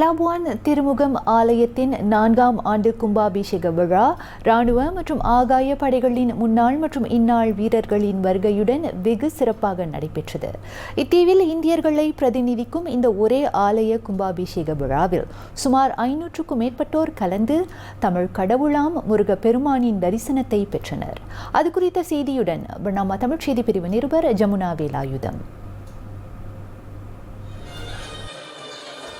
Labuan திருமுகம் ஆலயத்தின் நான்காம் ஆண்டு கும்பாபிஷேக விழா ராணுவ மற்றும் ஆகாய படைகளின் முன்னாள் மற்றும் இந்நாள் வீரர்களின் வருகையுடன் வெகு சிறப்பாக நடைபெற்றது. இத்தீவில் இந்தியர்களை பிரதிநிதிக்கும் இந்த ஒரே ஆலய கும்பாபிஷேக விழாவில் சுமார் ஐநூற்றுக்கும் மேற்பட்டோர் கலந்து தமிழ் கடவுளாம் முருக பெருமானின் தரிசனத்தை பெற்றனர். அது குறித்த செய்தியுடன் நம்ம தமிழ் செய்தி பிரிவு நிருபர் ஜமுனா வேலாயுதம்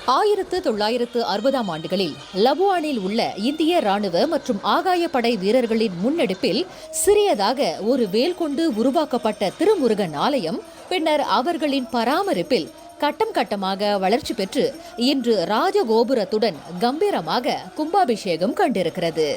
ஆயிரத்து தொள்ளாயிரத்து அறுபதாம் ஆண்டுகளில் லபுவானில் உள்ள இந்திய ராணுவ மற்றும் ஆகாயப்படை வீரர்களின் முன்னெடுப்பில் சிறியதாக ஒரு வேல் கொண்டு உருவாக்கப்பட்ட திருமுருகன் ஆலயம் பின்னர் அவர்களின் பராமரிப்பில் கட்டம் கட்டமாக வளர்ச்சி பெற்று இன்று ராஜகோபுரத்துடன் கம்பீரமாக கும்பாபிஷேகம் கண்டிருக்கிறது.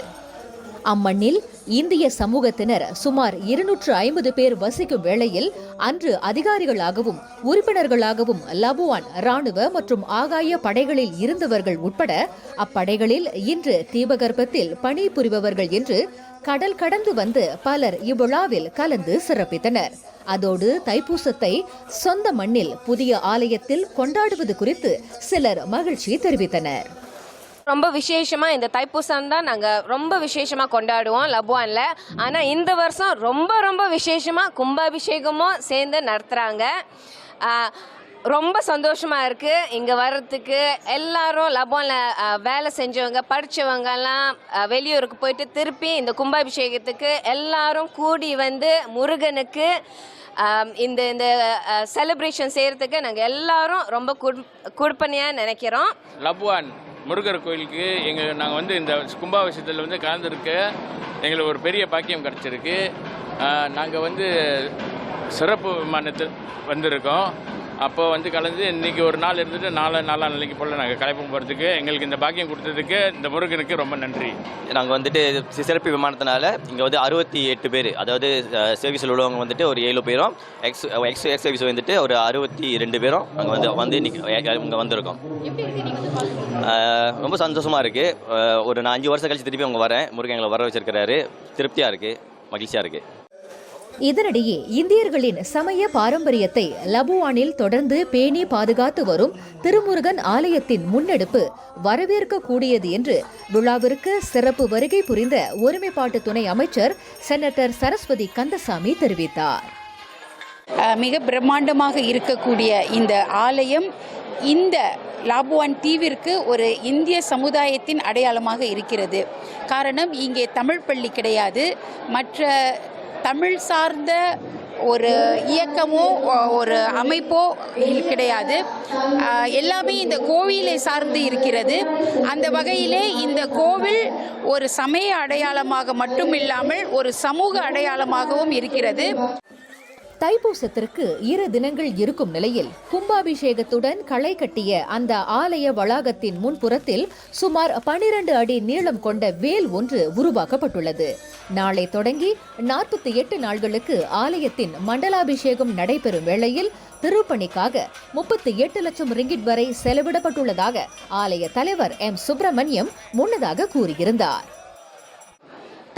அம்மண்ணில் இந்திய சமூகத்தினர் சுமார் இருநூற்று ஐம்பது பேர் வசிக்கும் வேளையில் அன்று அதிகாரிகளாகவும் உறுப்பினர்களாகவும் லபுவான் ராணுவ மற்றும் ஆகாய படைகளில் இருந்தவர்கள் உட்பட அப்படைகளில் இன்று தீபகற்பத்தில் பணிபுரிபவர்கள் என்று கடல் கடந்து வந்து பலர் இவ்விழாவில் கலந்து சிறப்பித்தனர். அதோடு தைப்பூசத்தை சொந்த மண்ணில் புதிய ஆலயத்தில் கொண்டாடுவது குறித்து சிலர் மகிழ்ச்சி தெரிவித்தனர். ரொம்ப விசேஷமா இந்த தைப்பூசம் தான் நாங்க ரொம்ப விசேஷமா கொண்டாடுவோம் லபுவான்ல. ஆனா இந்த வருஷம் ரொம்ப ரொம்ப விசேஷமா கும்பாபிஷேகமும் சேர்ந்து நடத்துறாங்க. ரொம்ப சந்தோஷமா இருக்கு. இங்க வர்றதுக்கு எல்லாரும் லபுவான்ல வேலை செஞ்சவங்க படிச்சவங்க எல்லாம் வெளியூருக்கு போயிட்டு திருப்பி இந்த கும்பாபிஷேகத்துக்கு எல்லாரும் கூடி வந்து முருகனுக்கு இந்த இந்த செலிப்ரேஷன் செய்யறதுக்கு நாங்கள் எல்லாரும் ரொம்ப குடுப்பனையாக நினைக்கிறோம். லபுவான் முருகர் கோயிலுக்கு எங்கள் நாங்கள் வந்து இந்த கும்பாபிஷேகத்தில் வந்து கலந்துருக்க எங்களுக்கு ஒரு பெரிய பாக்கியம் கிடச்சிருக்கு. நாங்கள் வந்து சிறப்பு விமானத்தில் வந்திருக்கோம். அப்போ வந்து கலந்து இன்றைக்கி ஒரு நாள் இருந்துட்டு நாலு நாலாம் நாளைக்கு போல் நாங்கள் கலைப்பம் போகிறதுக்கு எங்களுக்கு இந்த பாக்கியம் கொடுத்ததுக்கு இந்த முருகனுக்கு ரொம்ப நன்றி. நாங்கள் வந்துட்டு சி- சிறப்பு விமானத்தினால இங்கே வந்து அறுபத்தி எட்டு பேர் அதாவது சர்வீஸில் உள்ளவங்க வந்துட்டு ஒரு ஏழு பேரும் எக்ஸ் எக்ஸ் எக்ஸ் சர்வீஸ் வந்துட்டு ஒரு அறுபத்தி ரெண்டு பேரும் அங்கே வந்து வந்து இன்னைக்கு இங்கே வந்திருக்கோம். ரொம்ப சந்தோஷமாக இருக்குது ஒரு நான் அஞ்சு வருஷம் கழிச்சு திருப்பி அவங்க வரேன். முருகன் எங்களை வர வச்சிருக்கிறாரு. திருப்தியாக இருக்குது மகிழ்ச்சியாக இருக்குது இதனிடையே இந்தியர்களின் சமய பாரம்பரியத்தை லபுவானில் தொடர்ந்து பேணி பாதுகாத்து வரும் திருமுருகன் ஆலயத்தின் முன்னெடுப்பு வரவேற்கக்கூடியது என்று விழாவிற்கு சிறப்பு வருகை புரிந்த ஒருமைப்பாட்டு துணை அமைச்சர் செனட்டர் சரஸ்வதி கந்தசாமி தெரிவித்தார். மிக பிரம்மாண்டமாக இருக்கக்கூடிய இந்த ஆலயம் இந்த லாபுவான் தீவிற்கு ஒரு இந்திய சமுதாயத்தின் அடையாளமாக இருக்கிறது. காரணம் இங்கே தமிழ் பள்ளி கிடையாது. மற்ற தமிழ் சார்ந்த ஒரு இயக்கமோ ஒரு அமைப்போ கிடையாது. எல்லாமே இந்த கோவிலை சார்ந்து இருக்கிறது. அந்த வகையிலே இந்த கோவில் ஒரு சமய அடையாளமாக மட்டும் இல்லாமல் ஒரு சமூக அடையாளமாகவும் இருக்கிறது. தைப்பூசத்திற்கு இரு தினங்கள் இருக்கும் நிலையில் கும்பாபிஷேகத்துடன் களை கட்டிய அந்த ஆலய வளாகத்தின் முன்புறத்தில் சுமார் பனிரண்டு அடி நீளம் கொண்ட வேல் ஒன்று உருவாக்கப்பட்டுள்ளது. நாளை தொடங்கி நாற்பத்தி எட்டு நாள்களுக்கு ஆலயத்தின் மண்டலாபிஷேகம் நடைபெறும் வேளையில் திருப்பணிக்காக முப்பத்தி எட்டு லட்சம் ரிங்கிட் வரை செலவிடப்பட்டுள்ளதாக ஆலய தலைவர் எம் சுப்பிரமணியம் முன்னதாக கூறியிருந்தார்.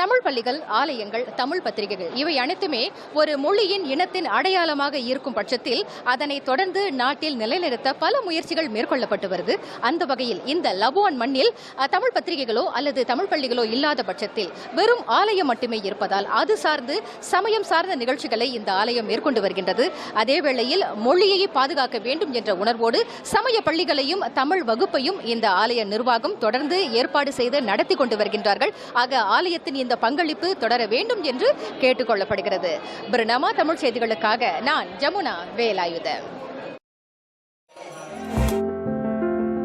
தமிழ் பள்ளிகள் ஆலயங்கள் தமிழ் பத்திரிகைகள் இவை அனைத்துமே ஒரு மொழியின் இனத்தின் அடையாளமாக இருக்கும் பட்சத்தில் அதனை தொடர்ந்து நாட்டில் நிலைநிறுத்த பல முயற்சிகள் மேற்கொள்ளப்பட்டு வருது. அந்த வகையில் இந்த லபோன் மண்ணில் தமிழ் பத்திரிகைகளோ அல்லது தமிழ் பள்ளிகளோ இல்லாத பட்சத்தில் வெறும் ஆலயம் மட்டுமே இருப்பதால் அது சார்ந்து சமயம் சார்ந்த நிகழ்ச்சிகளை இந்த ஆலயம் மேற்கொண்டு வருகின்றது. அதேவேளையில் மொழியை பாதுகாக்க வேண்டும் என்ற உணர்வோடு சமய பள்ளிகளையும் தமிழ் வகுப்பையும் இந்த ஆலய நிர்வாகம் தொடர்ந்து ஏற்பாடு செய்து நடத்தி கொண்டு வருகின்றார்கள். ஆக ஆலயத்தின் இந்த பங்களிப்பு தொடர வேண்டும் என்று கேட்டுக்கொள்ளப்படுகிறது. பிரணமா தமிழ் செய்திகளுக்காக நான் ஜமுனா வேலாயுதம்.